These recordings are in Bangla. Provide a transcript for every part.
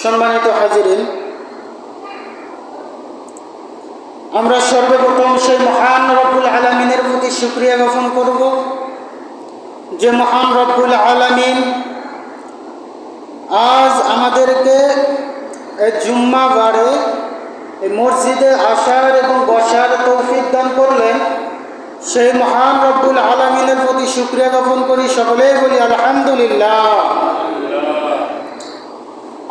সম্মানিত হাজিরিন, আমরা সর্বপ্রথম সেই মহান রব্বুল আলমিনের প্রতি শুক্রিয়া জ্ঞাপন করব যে মহান রব্বুল আলমিন আজ আমাদেরকে জুম্মা বারে মসজিদে আসার এবং বসার তৌফিক দান করলেন। সেই মহান রব্বুল আলমিনের প্রতি শুক্রিয়া জ্ঞাপন করি। সকলেই বলি, আলহামদুলিল্লাহ।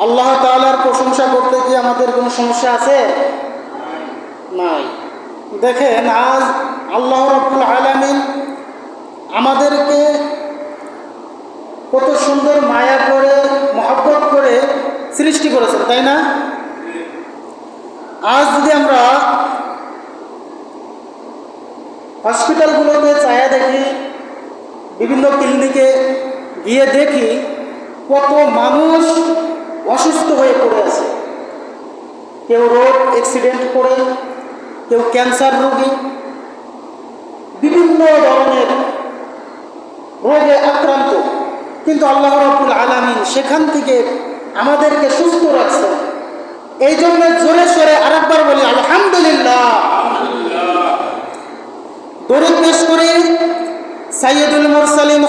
আল্লাহ তাআলার প্রশংসা করতে কি আমাদের কোনো সমস্যা আছে? নাই। দেখেন, আজ আল্লাহ রব্বুল আলমিন আমাদেরকে কত সুন্দর মায়া করে, মহব্বত করে সৃষ্টি করেছেন, তাই না? আজ যদি আমরা হসপিটালগুলোতে চায়া দেখি, বিভিন্ন ক্লিনিকে গিয়ে দেখি, কত মানুষ অসুস্থ হয়ে পড়ে আছে। কেউ রোড অ্যাক্সিডেন্ট করে, কেউ ক্যান্সার রোগী। বিভিন্ন ধরনের রোগে আক্রান্ত। কিন্তু আল্লাহ রব্বুল আলমিন সেখান থেকে আমাদেরকে সুস্থ রাখছে এই জন্য জোরে সোরে আরেকবার বলি, আলহামদুলিল্লাহ। দরুদ পেশ করি সাইয়দুল মুরসালিম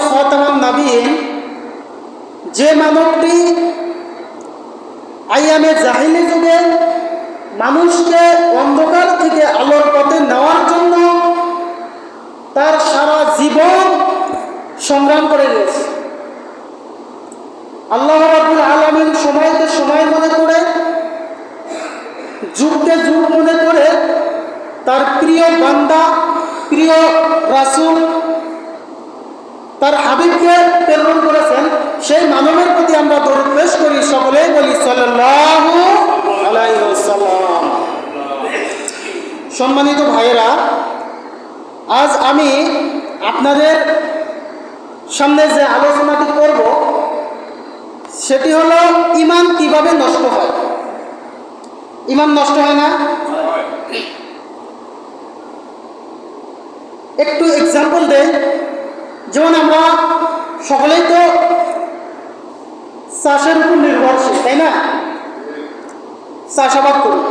আইয়ামে জাহিলি যুগে মানুষকে অন্ধকার থেকে আলোর পথে নেওয়ার জন্য তার সারা জীবন সংগ্রাম করে গেছে আল্লাহ রাবুল আলমিন সময়কে সময় মনে করে, যুগকে যুগ মনে করে তার প্রিয় বান্দা, প্রিয় রাসুল তার হাবিবকে প্রেরণ করেছেন, সেই মানবের প্রতি আমরা দরুদ পেশ করি, সকলেই বলি সাল্লাল্লাহু আলাইহি ওয়াসাল্লাম। সম্মানিত ভাইয়েরা, আজ আমি আপনাদের সামনে যে আলোচনাটি করব, সেটি হলো ইমান কীভাবে নষ্ট হয়? ইমান নষ্ট হয় না? একটু এক্সাম্পল দেয় যেমন আমরা সকলেই তো চাষের উপর নির্ভরশীল, তাই না? চাষাবাদ করি।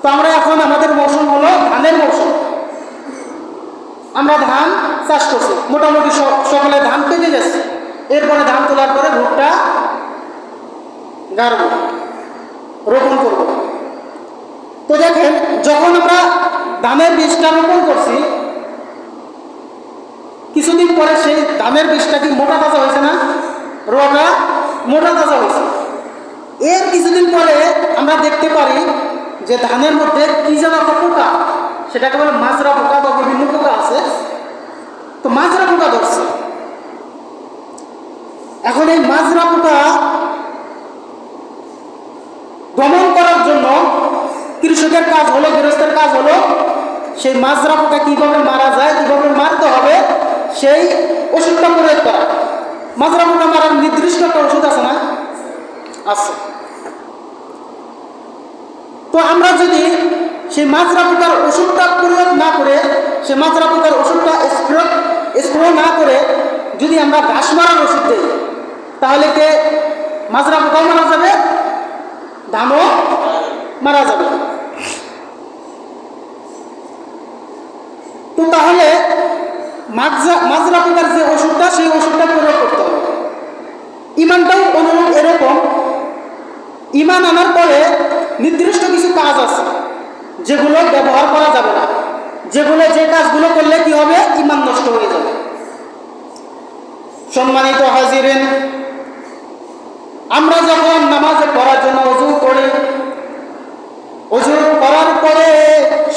তো আমরা এখন আমাদের মৌসুম হলো ধানের মৌসুম। আমরা ধান চাষ করছি। মোটামুটি সকালে ধান পেকে গেছে। এরপরে ধান তোলার পরে ভুট্টা গাড়ব, রোপণ করব। তো দেখেন, যখন আমরা ধানের বীজটা রোপণ করছি পরে সেই ধানের বীজটা কি মোটা তাজা হয়েছে না? রোয়াটা মোটা তাজা হয়েছে। এর কিছুদিন পরে আমরা দেখতে পারি যে ধানের মধ্যে কি যেন একটা পোকা, সেটাকে বলে মাজরা পোকা বা বিভিন্ন পোকা আছে। তো মাজরা পোকা ধরছে। এখন এই মাজরা পোকা দমন করার জন্য কৃষকের কাজ হলো, গৃহস্থের কাজ হলো সেই মাজরা পোকা কীভাবে মারা যায়, কীভাবে মারতে হবে সেই ওষুধটা প্রয়োগ করা মাজরা পোকা মারার নির্দিষ্ট একটা ওষুধ আছে না? আছে। তো আমরা যদি সেই মাজরা পোকার ওষুধটা প্রয়োগ না করে, সেই মাজরা পোকার ওষুধটা স্প্রে স্প্রে না করে যদি আমরা ঘাস মারার ওষুধ দিই, তাহলে কে মাজরা পোকাও মারা যাবে? ধানও মারা যাবে। তো তাহলে মাজরা যে ওষুধটা, সেই ওষুধটা প্রয়োগ করতে হবে। ইমানটাও অনুরূপ এরকম। ইমান আনার পরে নির্দিষ্ট কিছু কাজ আছে, যেগুলো ব্যবহার করা যাবে না। যেগুলো যে কাজগুলো করলে কি হবে? ইমান নষ্ট হয়ে যাবে। সম্মানিত হাজিরেন, আমরা যখন নামাজে পড়ার জন্য অজু করি, অজু করার পরে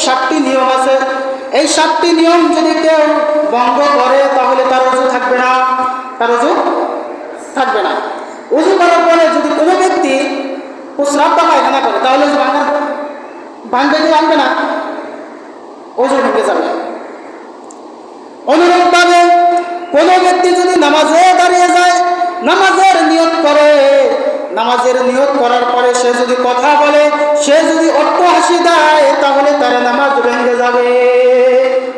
সাতটি সাতটি নিয়ম যদি কেউ ভঙ্গ করে, তাহলে তার অজু থাকবে না। তার অজু থাকবে না। অজু করার পরে যদি কোনো ব্যক্তি প্রস্রাব বা পায়খানা করে, তাহলে ভাঙা ভাঙবে কি ভাঙবে না? অজু ভেঙে যাবে। অনুরূপভাবে কোনো ব্যক্তি যদি নামাজে দাঁড়িয়ে যায়, নামাজের নিয়ত করে, নামাজের নিয়ত করার পরে সে যদি কথা বলে, সে যদি অট্ট হাসি দেয়, তাহলে তার নামাজ ভেঙে যাবে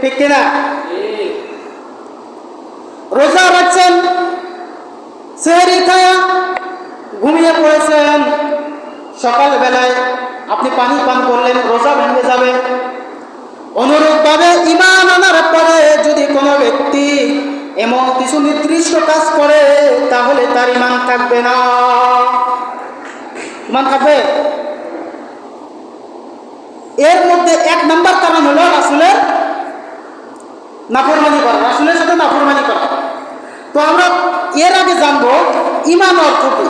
ঠিক কিনা রোজা রাখছেন সেহরি খায়া ঘুমিয়ে আপনি পানি পান করলেন রোজা ভেঙে যাবে অনুরূপভাবে ইমান আনার পরে যদি কোনো ব্যক্তি এমন কিছু নির্দিষ্ট কাজ করে তাহলে তার ইমান থাকবে না। ইমান থাকবে? এর মধ্যে এক নাম্বার কারণ হলো রাসুলের নাফরমানি করা, রাসুলের সাথে নাফরমানি করা। তো আমরা এর আগে জানব ইমান অর্থ কি?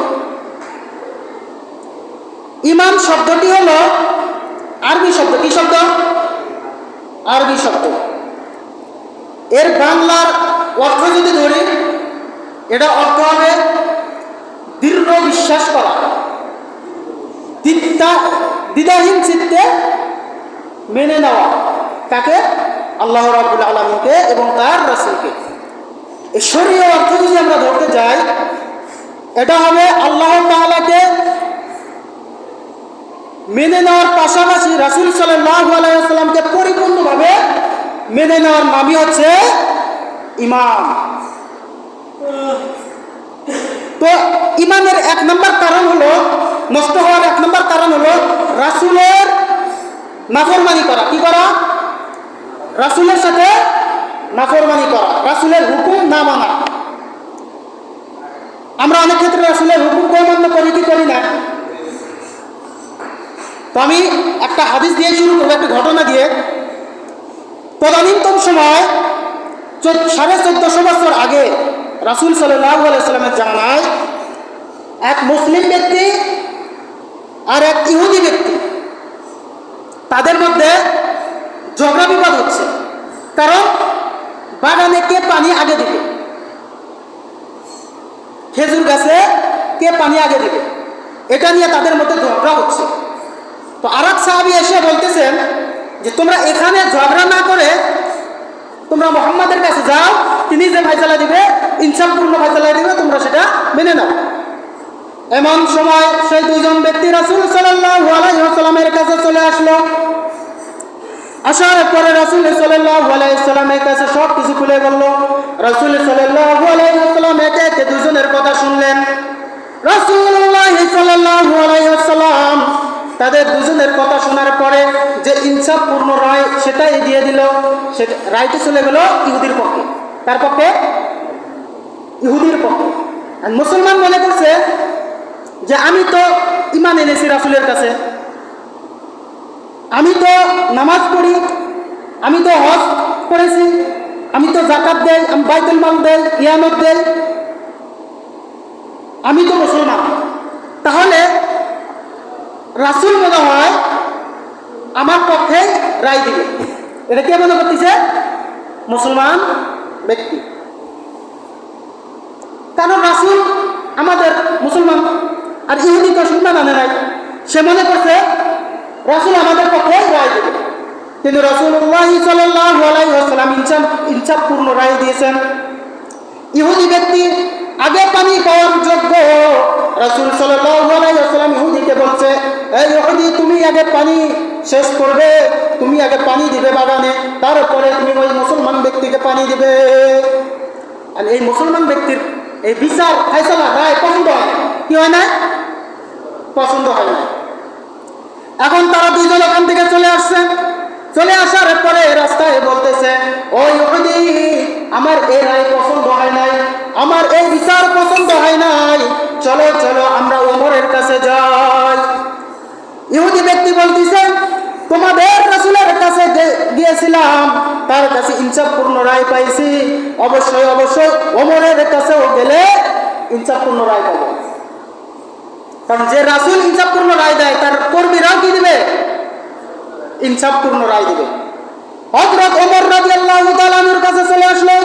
ইমান শব্দটি হলো আরবি শব্দ। কি শব্দ? আরবি শব্দ। এর বাংলার অর্থ যদি ধরি এটা অর্থ হবে দৃঢ় বিশ্বাস করা। দ্বিধা দ্বিধাহীন চিত্তে মেনে নেওয়া। তাকে আল্লাহ রাবুল আলমীকে এবং তার রাসুলকে। এই অর্থ যদি আমরা ধরতে যাই, এটা হবে আল্লাহ তাআলাকে মেনে নেওয়ার পাশাপাশি রাসুল সাল্লাহ আলাইসাল্লামকে পরিপূর্ণভাবে মেনে নেওয়ার নামই হচ্ছে ইমান তো ইমানের এক নম্বর কারণ হলো, নষ্ট হওয়ার এক নম্বর কারণ হলো রাসুলের নাফরমানি করা। কি করা? রাসুলের সাথে নাফরমানি করা, রাসুলের হুকুম না মানা। আমরা অনেক ক্ষেত্রে রাসুলের হুকুম অমান্য করি, কি করি না? তো আমি একটা হাদিস দিয়ে শুরু করব, একটা ঘটনা দিয়ে। তদানীন্তন সময় সাড়ে চোদ্দশো বছর আগে রাসুল সাল্লাহ জামানায় এক মুসলিম ব্যক্তি আর এক ইহুদি ব্যক্তি, তাদের মধ্যে ঝগড়া বিবাদ হচ্ছে। কারণ বাগানে কে পানি আগে দিবে? খেজুর গাছে কে পানি আগে দিবে? এটা নিয়ে তাদের মধ্যে ঝগড়া হচ্ছে। তো আর এক সাহাবি এসে বলতেছেন যে, তোমরা এখানে ঝগড়া না করে তোমরা মোহাম্মদের কাছে যাও, তিনি যে ফাইসালা দিবে ইনসাফপূর্ণ ফাইসালা দিবে, তোমরা সেটা মেনে নাও। এমন সময় সেই দুজন ব্যক্তি রাসুল সাল্লামের কাছে চলে আসলো। আসার পরে রাসুল সাল্লামের কাছে সব কিছু খুলে বলল, রাসুল সাল্লাম একে একে দুজনের কথা শুনলেন। রাসুল্লাহ সাল্লাম তাদের দুজনের কথা শোনার পরে যে ইনসাফপূর্ণ রায় সেটাই দিয়ে দিল সেটা রায়টি চলে গেল ইহুদির পক্ষে। তার পক্ষে ইহুদির পক্ষে। মুসলমান মনে করছে যে আমি তো ইমান এনেছি রাসুলের কাছে। আমি তো নামাজ পড়ি, আমি তো হজ করেছি, আমি তো জাকাত দেই, আমি বাইতুল মাল দেই ইয়ামত দেই। আমি তো মুসলমান। তাহলে রাসুল মনে হয় আমার পক্ষে রায় দিবে। এটা কে মনে করতেছে? মুসলমান ব্যক্তি। কারণ রাসুল আমাদের মুসলমান আর ইহুদি তো সুন্না মানে নাই সে মনে করছে, রাসুল আমাদের পক্ষে রায় দেবে। কিন্তু রসুল্লাহ সাল্লাম ইনসাফ ইনসাফপূর্ণ রায় দিয়েছেন। ইহুদি ব্যক্তি আগে পানি পাওয়ার যোগ্য। রাসুল সাল্লাম ইহুদিকে বলছে, এই ইহুদি, তুমি আগে পানি শেষ করবে, তুমি আগে পানি দিবে বাগানে, তারপরে তুমি ওই মুসলমান ব্যক্তিকে পানি দিবে। আর এই মুসলমান ব্যক্তির এই বিচার ফাইসলা রায় পছন্দ হয় কি হয় না পছন্দ হয় না এখন তারা দুইজন ওখান থেকে চলে আসছে। চলে আসার পরে রাস্তায় বলতেছে ওই ইহুদি, আমার এই রায় পছন্দ হয় নাই, আমার এই বিচার পছন্দ হয় নাই। চলো চলো, আমরা ওমরের কাছে যাই। ইহুদি ব্যক্তি বলতেছে তোমাদের রাসূলের কাছে গিয়েছিলাম, তার কাছে ইনসাফপূর্ণ রায় পাইছি। অবশ্যই অবশ্যই ওমরের কাছেও গেলে ইনসাফপূর্ণ রায় পাবো। কারণ যে রাসুল ইনসাফপূর্ণ রায় দেয়, তার কর্মীরাও কি দিবে? ইনসাফপূর্ণ রায় দিবে। হজরত ওমর রাজি আল্লাহ তালানুর কাছে চলে আসলো।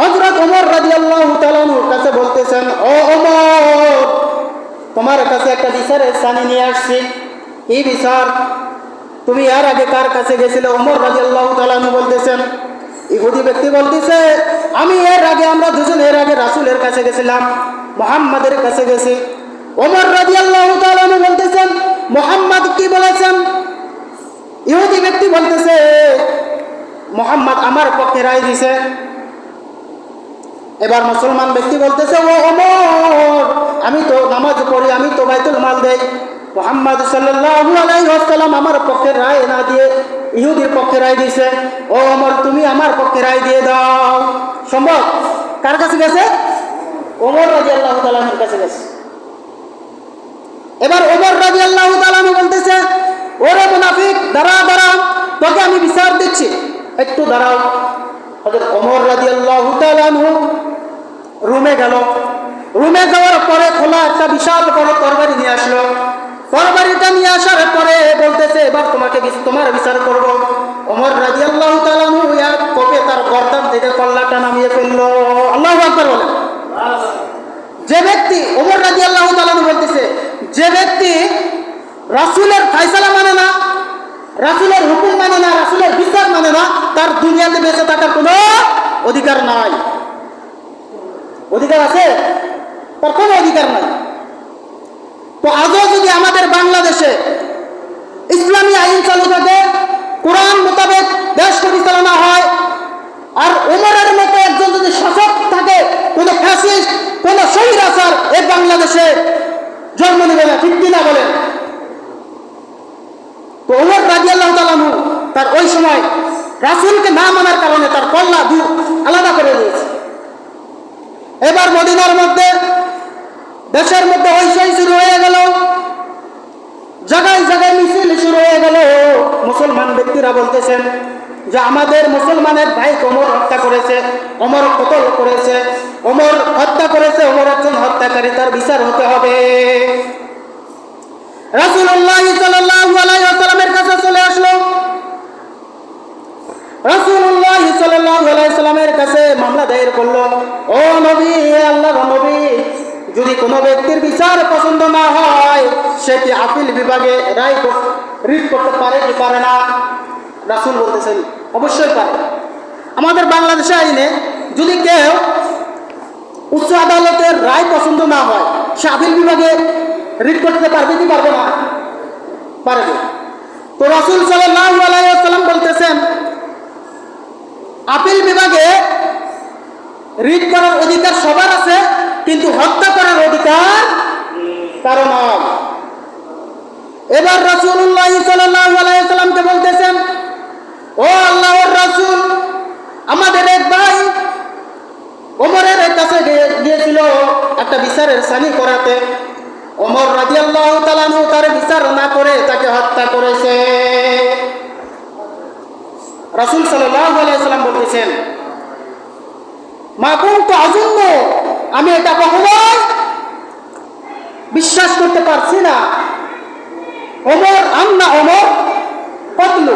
হজরত ওমর রাজি আল্লাহ তালানুর কাছে বলতেছেন, ও ওমর, তোমার কাছে একটা বিচারের সানি নিয়ে আসছি। এই বিচার? তুমি আর আগে কার কাছে গেছিলে? অমর রাজি আল্লাহ তালানু বলতেছেন, ইহুদি ব্যক্তি বলতেছে, আমি এর আগে, আমরা দুজন এর আগে রাসুলের কাছে গেছিলাম, মোহাম্মদের কাছে গেছি। অমর রাজি আল্লাহ তালানু বলতেছেন, মোহাম্মদ কি বলেছেন? ইহুদি ব্যক্তি বলতেছে, মোহাম্মদ আমার পক্ষে রায় দিছে। এবার মুসলমান ব্যক্তি বলতেছে, ও ওমর আমি তো নামাজ পড়ি, আমি তো বাইতুল মাল দেই। মোহাম্মদ ওয়াসাল্লাম আমার পক্ষে রায় না দিয়ে, ইহুদির পক্ষে রায় দিয়েছে। ও ওমর তুমি আমার পক্ষে রায় দিয়ে দাও। সম্ভব? কার কাছে গেছে? ওমর রাদিয়াল্লাহু তাআলার কাছে গেছে। এবার ওমর রাজি আল্লাহ তাআলা বলতেছে, ওরে মুনাফিক দাঁড়া দাঁড়া তোকে আমি বিচার দিচ্ছি। একটু দাঁড়াও। হযরত ওমর রাদিয়াল্লাহু তাআলা রুমে গেল। রুমে যাওয়ার পরে খোলা একটা বিশাল বড় তরবারি নিয়ে আসলো। তরবারিটা নিয়ে আসার পরে বলতেছে, এবার তোমাকে তোমার বিচার করব। ওমর রাদিয়াল্লাহু তাআলা এক কোপে তার গর্দান থেকে কল্লাটা নামিয়ে ফেলল। আল্লাহু আকবার বলেন যে ব্যক্তি, ওমর রাজি আল্লাহ বলতেছে, যে ব্যক্তি রাসুলের ফাইসালা মানে না, রাসুলের হুকুম মানে না, রাসুলের বিচার মানে না, তার দুনিয়াতে বেঁচে থাকার কোনো অধিকার নাই। অধিকার আছে? তার কোনো অধিকার নাই। তো আজও যদি আমাদের বাংলাদেশে ইসলামী আইন চালু থাকে, কোরআন মোতাবেক দেশ পরিচালনা হয়, আর ওমরের মতো একজন যদি শাসক থাকে, কোনো ফ্যাসিস্ট কোনো শহীদ আসার এই বাংলাদেশে জন্ম নেবে না, ঠিক কিনা বলেন? তো ওমর রাজি আল্লাহ তালানু তার ওই সময় রাসুলকে না মানার কারণে তার কল্লা দু আলাদা করে দিয়েছে। এবার মদিনার মধ্যে দেশের মধ্যে হইসই শুরু হয়ে গেল। জায়গায় জায়গায় মিছিল শুরু হয়ে গেল। মুসলমান ব্যক্তিরা বলতেছেন যে আমাদের মুসলমানের ভাই অমর হত্যা করেছে, অমর কতল করেছে, অমর হত্যা করেছে, অমর একজন হত্যাকারী, তার বিচার হতে হবে। আলাইহি কাছে চলে আসলো। আলাইহি সাল্লামের কাছে মামলা দায়ের করল। ও নবী আল্লাহ নবী যদি কোনো ব্যক্তির বিচার পছন্দ না হয়, সে কি আপিল বিভাগে রায় রিট করতে পারে কি পারে না? রাসূল বলতেছেন, অবশ্যই পারে। আমাদের বাংলাদেশে আইনে যদি কেউ উচ্চ আদালতের রায় পছন্দ না হয়, সে আপিল বিভাগে রিট করতে পারবে কি পারবে না? পারবে। তো রাসুল ওয়াসাল্লাম বলতেছেন, আপিল বিভাগে রিট করার অধিকার সবার আছে কিন্তু হত্যা করার অধিকার কারও নয় এবার আলাইহি সাল্লামকে বলতেছেন, ও আল্লাহর রাসূল, আমাদের এক ভাই ওমরের কাছে গিয়েছিল একটা বিচারের সানি করাতে। ওমর রাদিয়াল্লাহু তাআলা আনহু তার বিচার না করে তাকে হত্যা করেছে। রাসূল সাল্লাল্লাহু আলাইহি সাল্লাম বলতেছেন, মা কুনতু আযুন্ন আমি এটা কখনোই বিশ্বাস করতে পারছি না। অমর আন্না ওমর, কতলু?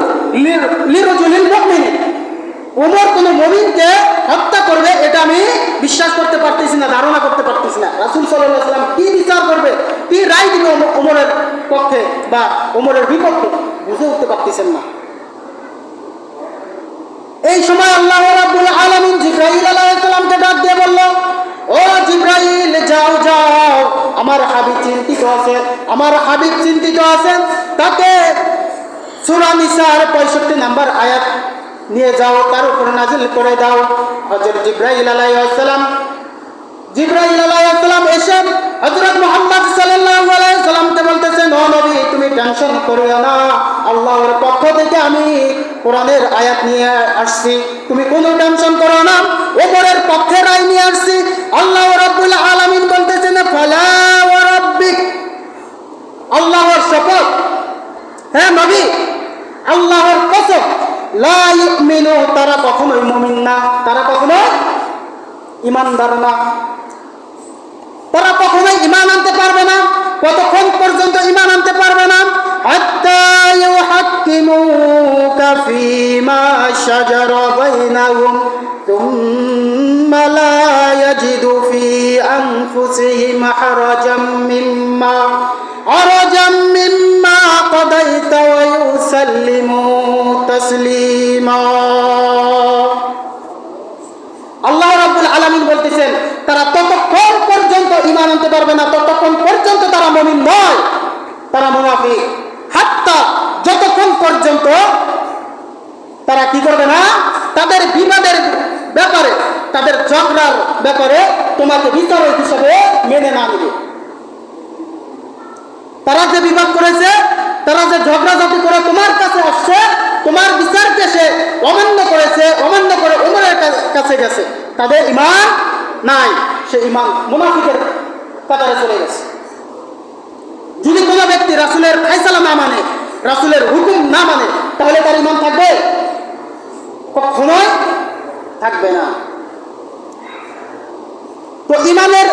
লিরজুলিল মুমিন ওমর কোন মুমিনকে হত্যা করবে, এটা আমি বিশ্বাস করতে পারতেছি না, ধারণা করতে পারতেছি না। রাসূল আলাইহি সাল্লাম কি বিচার করবে, কি রায় দিবে ওমরের পক্ষে বা ওমরের বিপক্ষে, বুঝে উঠতে পারতেছেন না। এই সময় আল্লাহ রাব্বুল আলামিন জিব্রাইল আলাইহিস সালামকে ডাক দিয়ে বলল ও জিব্রাইল, যাও যাও। আমার হাবিব চিন্তিত আছে, আমার হাবিব চিন্তিত আছে। তাকে সূরা নিসার 65 নাম্বার আয়াত নিয়ে যাও, তার উপর নাজিল করে দাও। হযরত জিব্রাইল আলাইহিস সালাম, জিব্রাইল আলাইহিস সালাম এসে হযরত মুহাম্মদ সাল্লাল্লাহু আলাইহি সাল্লামকে বলতেছেন, ও নবী, তুমি টেনশন করিও না। আল্লাহর পক্ষ থেকে আমি কোরআনের আয়াত নিয়ে আসছি। তুমি কোনো টেনশন করো না, ওপরের পক্ষে রায় নিয়ে আসছি। আল্লাহ রাব্বুল আলামিন বলতেছেন ফালা আল্লাহর শপথ হ্যাঁ নবী, আল্লাহর কসম, লা ইউমিনু, তারা কখনোই মুমিন না, তারা কখনো ইমানদার না। তারা কখনোই ইমান আনতে পারবে কতক্ষণ পর্যন্ত ইমান আনতে পারবে না? হাত্তা তাদের বিবাদের ব্যাপারে, তাদের ঝগড়ার ব্যাপারে তোমাকে বিচারক হিসাবে মেনে না নেবে। তারা যে বিবাদ করেছে, তারা যে ঝগড়াঝাটি করে তোমার কাছে আসছে, তোমার বিচারকে সে অমান্য করেছে, অমান্য করে উমরের কাছে গেছে। তাদের ইমান নাই, সে ইমান মুনাফিকের কাতারে চলে গেছে। যদি কোনো ব্যক্তি রাসুলের ফাইসালা না মানে রাসুলের হুকুম না মানে তাহলে তার ইমান থাকবে কখনোই থাকবে না। তো ইমানের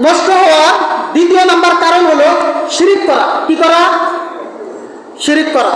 নষ্ট হওয়া দ্বিতীয় নাম্বার কারণ হলো শিরিক করা। কি করা? শিরিক করা।